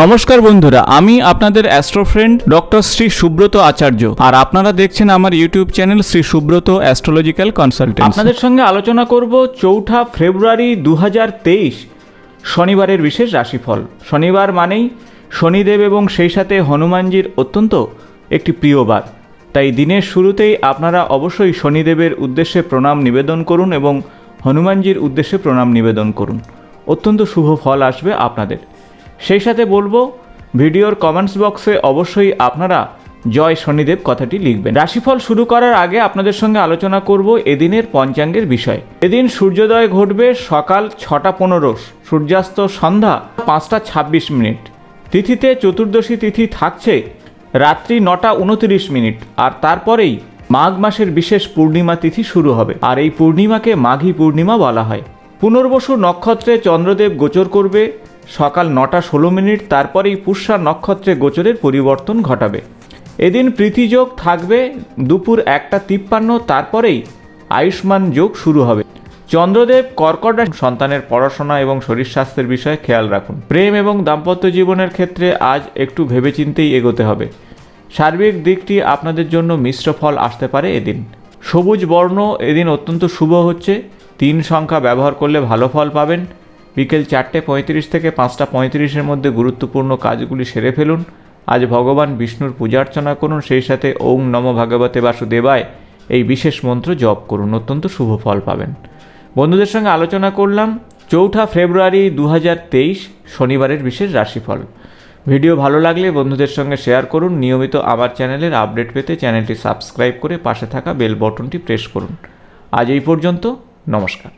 নমস্কার বন্ধুরা, আমি আপনাদের astro friend doctor Shri Subrata Acharya, আর আপনারা দেখছেন আমার YouTube channel Shri Subrata astrological consultant আপনাদের সঙ্গে আলোচনা করব চৌঠা ফেব্রুয়ারি দু হাজার তেইশ, শনিবারের বিশেষ রাশিফল। শনিবার মানেই শনিদেব এবং সেই সাথে হনুমানজির অত্যন্ত একটি প্রিয় বার। তাই দিনের শুরুতেই আপনারা অবশ্যই শনিদেবের উদ্দেশ্যে প্রণাম নিবেদন করুন এবং হনুমানজির উদ্দেশ্যে প্রণাম নিবেদন করুন। অত্যন্ত শুভ ফল আসবে আপনাদের। সেই সাথে বলব, ভিডিওর কমেন্টস বক্সে অবশ্যই আপনারা জয় শনিদেব কথাটি লিখবেন। রাশিফল শুরু করার আগে আপনাদের সঙ্গে আলোচনা করব এদিনের পঞ্চাঙ্গের বিষয়। এদিন সূর্যোদয় ঘটবে সকাল ছটা পনেরো, সূর্যাস্ত সন্ধ্যা পাঁচটা ছাব্বিশ মিনিট। তিথিতে চতুর্দশী তিথি থাকছে রাত্রি নটা উনতিরিশ মিনিট, আর তারপরেই মাঘ মাসের বিশেষ পূর্ণিমা তিথি শুরু হবে। আর এই পূর্ণিমাকে মাঘী পূর্ণিমা বলা হয়। পুনর্বসু নক্ষত্রে চন্দ্রদেব গোচর করবে, সকাল নটা ষোলো মিনিট, তারপরেই পুষ্যা নক্ষত্রে গোচরের পরিবর্তন ঘটাবে। এদিন প্রীতিযোগ থাকবে, দুপুর একটা তিপ্পান্ন, তারপরেই আয়ুষ্মান যোগ শুরু হবে। চন্দ্রদেব, কর্কট সন্তানের পড়াশোনা এবং শরীর স্বাস্থ্যের বিষয়ে খেয়াল রাখুন। প্রেম এবং দাম্পত্য জীবনের ক্ষেত্রে আজ একটু ভেবেচিন্তেই এগোতে হবে। সার্বিক দিকটি আপনাদের জন্য মিশ্র ফল আসতে পারে এদিন। সবুজ বর্ণ এদিন অত্যন্ত শুভ হচ্ছে। তিন সংখ্যা ব্যবহার করলে ভালো ফল পাবেন। বিকেল চারটে পঁয়ত্রিশ থেকে পাঁচটা পঁয়ত্রিশের মধ্যে গুরুত্বপূর্ণ কাজগুলি সেরে ফেলুন। আজ ভগবান বিষ্ণুর পূজা অর্চনা করুন। সেই সাথে ওং নম ভাগবতে বাসুদেবায় এই বিশেষ মন্ত্র জপ করুন। অত্যন্ত শুভ ফল পাবেন। বন্ধুদের সঙ্গে আলোচনা করলাম। চৌঠা ফেব্রুয়ারি দু হাজার তেইশ শনিবারের বিশেষ রাশিফল। ভিডিও ভালো লাগলে বন্ধুদের সঙ্গে শেয়ার করুন। নিয়মিত আমার চ্যানেলের আপডেট পেতে চ্যানেলটি সাবস্ক্রাইব করে পাশে থাকা বেল বটনটি প্রেস করুন। আজ এই পর্যন্ত, নমস্কার।